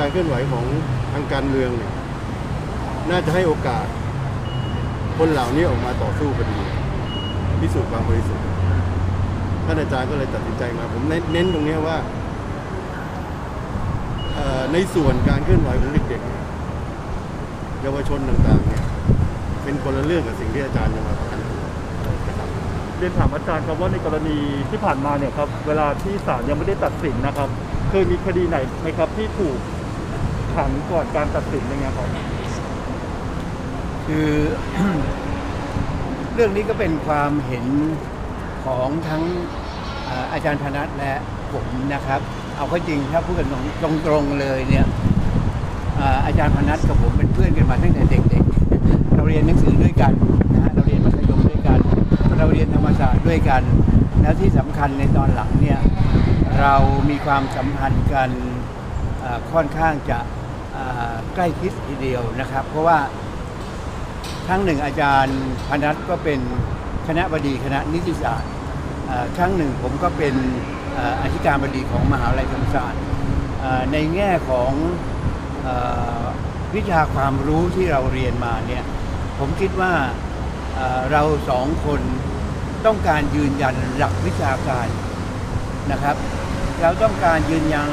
การเคลื่อนไหวของทางการเมืองเนี่ยน่าจะให้โอกาส คนเหล่านี้ออกมาต่อสู้คดีพิสูจน์ความบริสุทธิ์ท่านอาจารย์ก็เลยตัดสินใจมา ผมเน้นตรงนี้ว่าในส่วนการเคลื่อนไหวของเด็กๆเนี่ยเยาวชนต่างๆเนี่ยเป็นคนละเรื่องกับสิ่งที่อาจารย์จะมาประกันเรียนถามอาจารย์ครับว่าในกรณีที่ผ่านมาเนี่ยครับ เวลาที่ศาลยังไม่ได้ตัดสินนะครับ เคยมีคดีไหนไหมครับที่ถูก ขังก่อนการตัดสินอะไงครับคือ เรื่องนี้ก็เป็นความเห็นของทั้งอาจารย์ธนัทและผมนะครับ เอาข้าจริงถ้าพูดกันตรงๆเลยเนี่ยอาจารย์พนัทกับผมเป็นเพื่อนกันมาตั้งแต่เด็กๆ เราเรียนหนังสือด้วยกันนะฮะเราเรียนมัธยมด้วยกัน เราเรียนธรรมศาสตร์ด้วยกัน แล้วที่สำคัญในตอนหลังเนี่ยเรามีความสัมพันธ์กัน ค่อนข้างจะใกล้ชิดทีเดียวนะครับ เพราะว่าครั้งหนึ่งอาจารย์พนัทก็เป็นคณะบดีคณะนิติศาสตร์ครั้งหนึ่งผมก็เป็นออธิการบดีของมหาวิทยาลัยธรรมศาสตร์ในแง่ของอวิชาความรู้ที่เราเรียนมาเนี่ยผมคิดว่าเราสองคนต้องการยืนยันหลักวิชาการนะครับ เราต้องการยืนยัน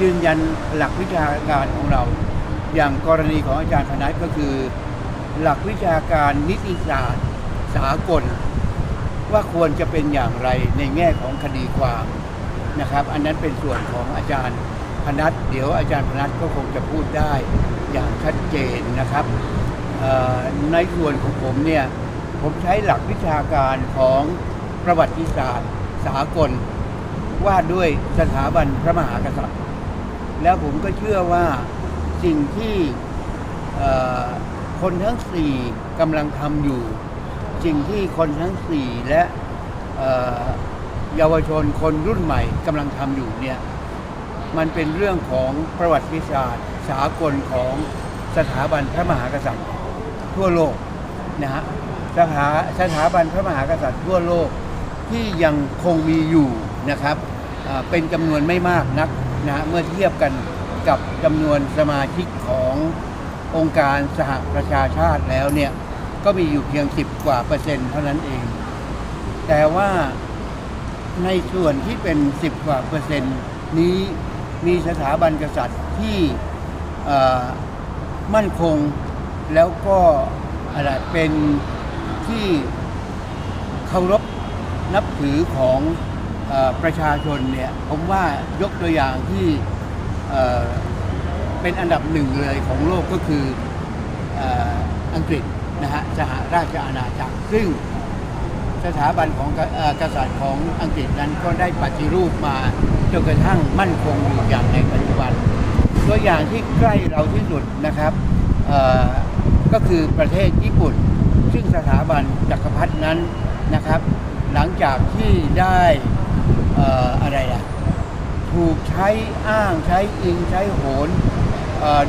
ยืนยันหลักวิชาการของเรา อย่างกรณีของอาจารย์พนัทก็คือ หลักวิชาการนิติศาสตร์สากล ว่าควรจะเป็นอย่างไรในแง่ของคดีความนะครับ อันนั้นเป็นส่วนของอาจารย์พนัทเดี๋ยวอาจารย์พนัทก็คงจะพูดได้อย่างชัดเจนนะครับในส่วนของผมเนี่ยผมใช้หลักวิชาการของประวัติศาสตร์สากล ว่าด้วยสถาบันพระมหากษัตริย์ แล้วผมก็เชื่อว่าสิ่งที่คนทั้งสี่กำลังทำอยู่ สิ่งที่คนทั้งสี่และเยาวชนคนรุ่นใหม่กำลังทำอยู่เนี่ยมันเป็นเรื่องของประวัติศาสตร์ สากลของสถาบันพระมหากษัตริย์ ทั่วโลกนะฮะสถาสถาบันพระมหากษัตริย์ทั่วโลกที่ยังคงมีอยู่นะครับ เป็นจำนวนไม่มากนักนะเมื่อเทียบกันกับจำนวนสมาชิกขององค์การสหประชาชาติแล้วเนี่ยก็มีอยู่เพียง 10 กว่าเปอร์เซ็นต์เท่านั้นเอง แต่ว่าในส่วนที่เป็น 10 กว่าเปอร์เซ็นต์นี้มีสถาบันกษัตริย์ที่มั่นคงแล้วก็อะไรเป็นที่เคารพนับถือของ ประชาชนเนี่ยผมว่ายกตัวอย่างที่เป็นอันดับหนึ่งเลยของโลกก็คืออังกฤษนะฮะสหราชอาณาจักร ซึ่งสถาบันของกษัตริย์ของอังกฤษนั้นก็ได้ปฏิรูปมาจนกระทั่งมั่นคงอยู่อย่างในปัจจุบัน ตัวอย่างที่ใกล้เราที่สุดนะครับก็คือประเทศญี่ปุ่น ซึ่งสถาบันจักรพรรดินั้นนะครับ หลังจากที่ได้ อออะไรอะถูกใช้อ้างใช้อิงใช้โหน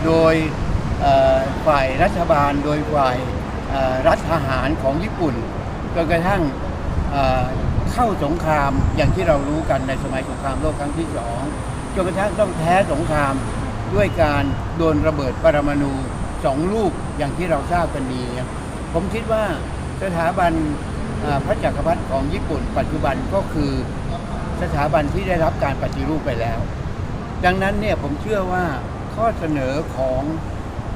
โดยฝ่ายรัฐบาล โดยฝ่ายรัฐทหารของญี่ปุ่นจนกระทั่งเข้าสงครามอย่างที่เรารู้กันในสมัยสงครามโลกครั้งที่สองจนกระทั่งต้องแพ้สงครามด้วยการโดนระเบิดปรมาณูสองลูกอย่างที่เราทราบกันดีครับผมคิดว่าสถาบันพระจักรพรรดิของญี่ปุ่น ปัจจุบันก็คือ สถาบันที่ได้รับการปฏิรูปไปแล้ว ดังนั้นเนี่ยผมเชื่อว่าข้อเสนอของ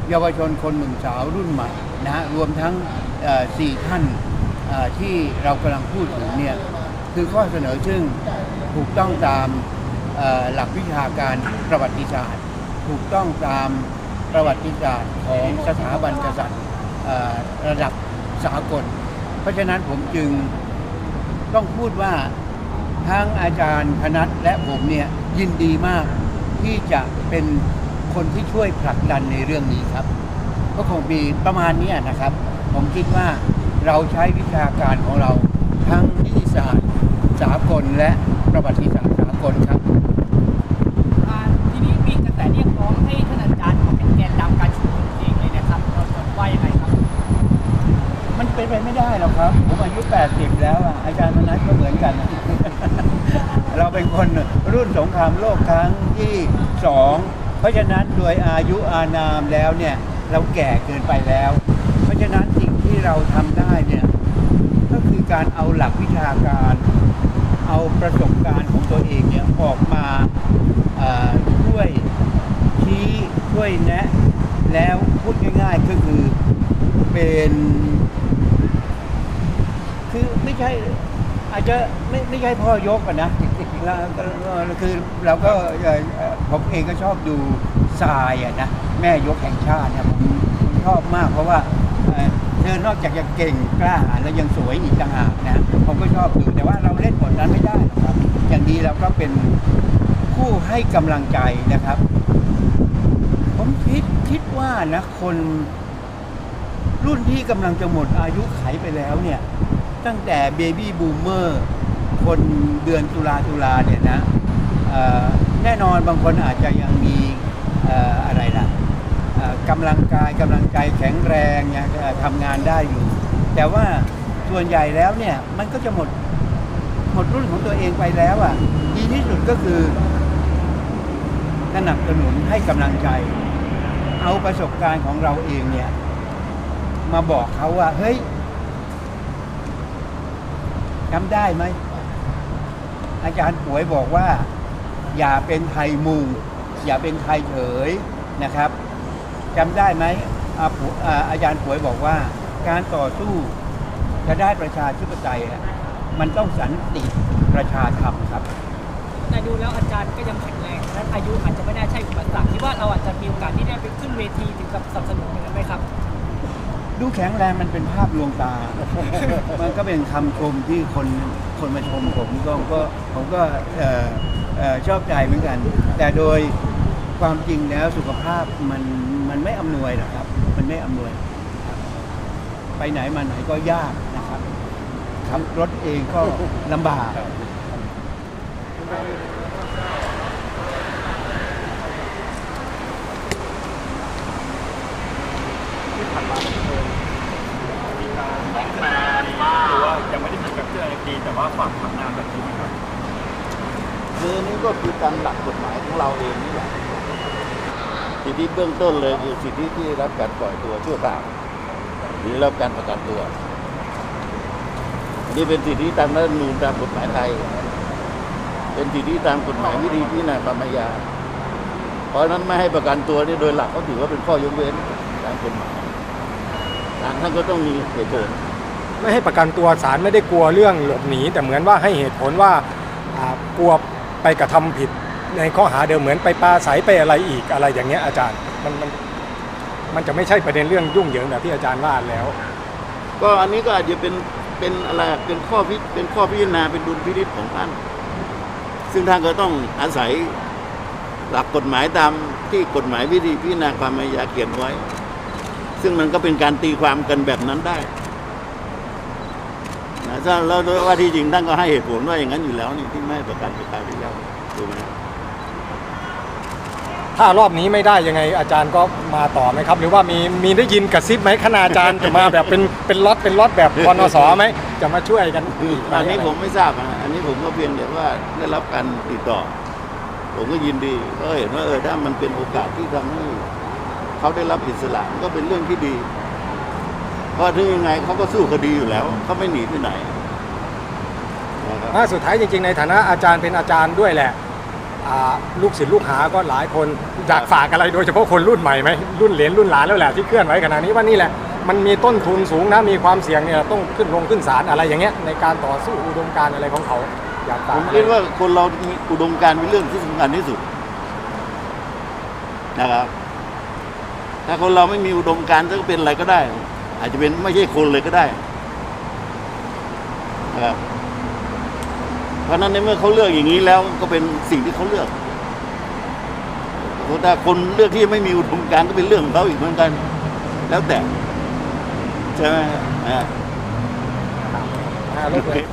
เยาวชนคนหนุ่มสาวรุ่นใหม่นะฮะรวมทั้งสี่ท่านที่เรากำลังพูดถึงเนี่ยคือข้อเสนอซึ่งถูกต้องตามหลักวิชาการประวัติศาสตร์ ถูกต้องตามประวัติศาสตร์ของสถาบันกษัตริย์ระดับสากล เพราะฉะนั้นผมจึงต้องพูดว่า ทั้งอาจารย์พนัทและผมเนี่ยยินดีมากที่จะเป็นคนที่ช่วยผลักดันในเรื่องนี้ครับ ก็คงมีประมาณนี้นะครับ ผมคิดว่าเราใช้วิชาการของเราทั้งนิติศาสตร์สากลและประวัติศาสตร์สากลครับ เป็นไปไม่ได้หรอกครับ ผมอายุ 80 แล้วอะอาจารย์มนัสก็เหมือนกัน เราเป็นคนรุ่นสงครามโลกครั้งที่สองเพราะฉะนั้นโดยอายุอานามแล้วเนี่ยเราแก่เกินไปแล้ว เพราะฉะนั้นสิ่งที่เราทำได้เนี่ยก็คือการเอาหลักวิชาการ เอาประสบการณ์ของตัวเองเนี่ยออกมาช่วยชี้ช่วยแนะ แล้วพูดง่าย ๆ ก็คือเป็น คือไม่ใช่อาจจะไม่ไม่ใช่พ่อยกอะนะแล้วแล้วคือเราก็เอ่อเอ่อผมเองก็ชอบดูทรายอะนะแม่ยกแห่งชาติเนี่ยผมผมชอบมากเพราะว่าเอ่อเธอนอกจากจะเก่งกล้าหาญแล้วยังสวยอีกต่างหากนะผมก็ชอบดูแต่ว่าเราเล่นบทนั้นไม่ได้หรอกครับ อย่างดีเราก็เป็นผู้ให้กำลังใจนะครับ ผมคิดคิดว่านะคน รุ่นที่กำลังจะหมดอายุไขไปแล้วเนี่ย ตั้งแต่เบบี้บูมเมอร์คนเดือนตุลาตุลาเนี่ยนะแน่นอนบางคนอาจจะยังมีเอ่อะไรล่ะกำลังกายกำลังใจแข็งแรงยังทำงานได้อยู่ แต่ว่าส่วนใหญ่แล้วเนี่ยมันก็จะหมดหมดรุ่นของตัวเองไปแล้วอะดีที่สุดก็คือสนับสนุนให้กำลังใจ เอาประสบการณ์ของเราเองเนี่ย มาบอกเขาว่าเฮ้ย จำได้ไหม อาจารย์ป่วยบอกว่า อย่าเป็นไทยมุง อย่าเป็นไทยเฉยนะครับจำได้ไหมอาอาจารย์ป่วยบอกว่า การต่อสู้จะได้ประชาธิปไตยมันต้องสันติประชาธรรมครับแต่ดูแล้วอาจารย์ก็ยังแข็งแรงและอายุอาจจะไม่น่าใช่อุปสรรคที่ว่าเรา ดูแข็งแรงมันเป็นภาพลวงตา มันก็เป็นคำชมที่คนคนมาชมผมก็ก็ผมก็เอ่อเอ่อชอบใจเหมือนกัน แต่โดยความจริงแล้วสุขภาพมันมันไม่อำนวยหรอกครับ มันไม่อำนวย ไปไหนมาไหนก็ยากนะครับขับรถเองก็ลำบากผ่านมาเคย มีการแจ้งมาหรือว่ายังไม่ได้มีแบบเรื่องดีแต่ว่าฝากทำงานแบบนี้ไหมครับคือนี่ก็คือตามหลักกฎหมายของเราเองนี่แหละสิทธิเบื้องต้นเลยคือสิทธิที่รับการปล่อยตัวชั่วคราวหรือรับการประกันตัว นี่เป็นสิทธิตามรัฐธรรมนูญตามกฎหมายไทย เป็นสิทธิตามกฎหมายวิธีพิจารณาความอาญาเพราะฉะนั้นไม่ให้ประกันตัวนี่โดยหลักเขาถือว่าเป็นข้อยกเว้นตามกฎหมาย ศาลท่านก็ต้องมีเหตุผลไม่ให้ประกันตัวศาลไม่ได้กลัวเรื่องหลบหนี แต่เหมือนว่าให้เหตุผลว่าอ่ากลัวไปกระทำผิดในข้อหาเดิมเหมือนไปปาใสไปอะไรอีกอะไรอย่างเงี้ยอาจารย์มันมันมันจะไม่ใช่ประเด็นเรื่องยุ่งเหยิงแบบที่อาจารย์ว่าแล้ว ก็อันนี้ก็อาจจะเป็นเป็นอะไรเป็นข้อพิเป็นข้อพิจารณาเป็นดุลพินิจของท่าน ซึ่งท่านก็ต้องอาศัยหลักกฎหมายตามที่กฎหมายวิธีพิจารณาความอาญาเขียนไว้ ซึ่งมันก็เป็นการตีความกันแบบนั้นได้นะถ้าแล้วว่าที่จริงท่านก็ให้เหตุผลว่าอย่างนั้นอยู่แล้วนี่ที่ไม่ให้ประกันตัวตายไปแล้วถูกไหมถ้ารอบนี้ไม่ได้ยังไงอาจารย์ก็มาต่อไหมครับ หรือว่ามีมีได้ยินกระซิบไหมคณาจารย์จะมาแบบเป็นเป็นล็อตเป็นล็อตแบบกนสไหมจะมาช่วยกันอีกไหอันนี้ผมไม่ทราบนะอันนี้ผมก็เพียงแต่ว่าได้รับการติดต่อ ผมก็ยินดีก็เห็นว่าเออถ้ามันเป็นโอกาสที่ทำให้ เขาได้รับอิสระมันก็เป็นเรื่องที่ดีเพราะถึงยังไงเขาก็สู้คดีอยู่แล้วเขาไม่หนีไปไหนนะครับถ้าสุดท้ายจริงๆ ในฐานะอาจารย์เป็นอาจารย์ด้วยแหละอ่าลูกศิษย์ลูกหาก็หลายคนอยากฝากอะไรโดยเฉพาะคนรุ่นใหม่ไหมรุ่นเหรียญรุ่นหลานแล้วแหละที่เคลื่อนไหวขนาดนี้ว่านี่แหละมันมีต้นทุนสูงนะมีความเสี่ยงเนี่ยต้องขึ้นลงขึ้นศาลอะไรอย่างเงี้ยในการต่อสู้อุดมการณ์อะไรของเขาอยากฝาผกมอะไรคิดว่าคนเรามีอุดมการณ์เป็นเรื่องที่สำคัญที่สุดนะครับ ถ้าคนเราไม่มีอุดมการณ์จะเป็นอะไรก็ได้ อาจจะเป็นไม่ใช่คนเลยก็ได้นะครับเพราะนั้นในเมื่อเขาเลือกอย่างนี้แล้วก็เป็นสิ่งที่เขาเลือกถ้าคนเลือกที่ไม่มีอุดมการณ์ก็เป็นเรื่องของเขาอีกเหมือนกัน แล้วแต่ใช่ไหมอ่าเลิกเลย